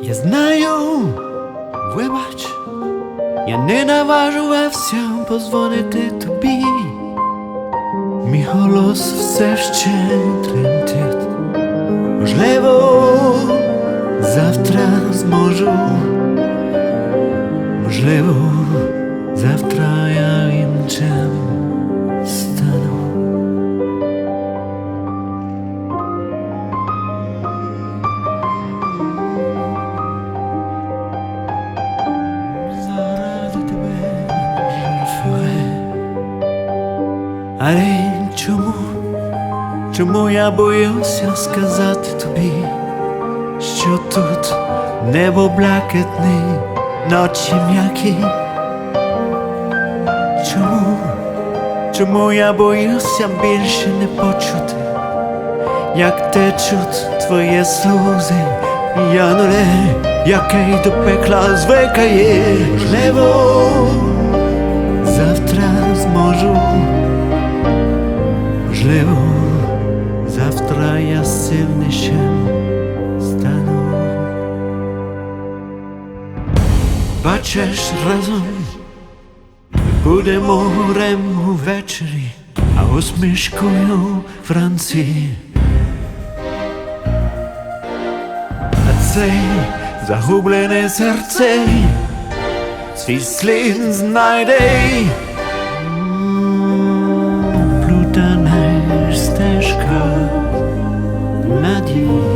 Я знаю, вибач, я не наважувався позвонити тобі. Мій голос все ще тремтить. Можливо, завтра зможу. Можливо, завтра я іншим Але чому? Чому я боюся сказати тобі, що тут небо блакитне, ночі м'які? Чому? Чому я боюся більше не почути, як течуть твої сльози, Януле, який до пекла звикає, можливо, Bačeš razom, bude morem uvečeri, a osmiškuju Franciji. A cej zahubljene srce, si slin znajdej. Plutane stežka nadij,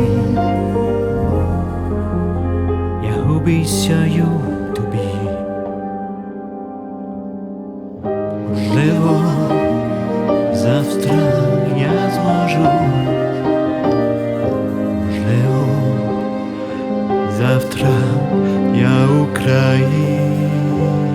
se. Тобі. Можливо, завтра я зможу. Можливо, завтра я Україна.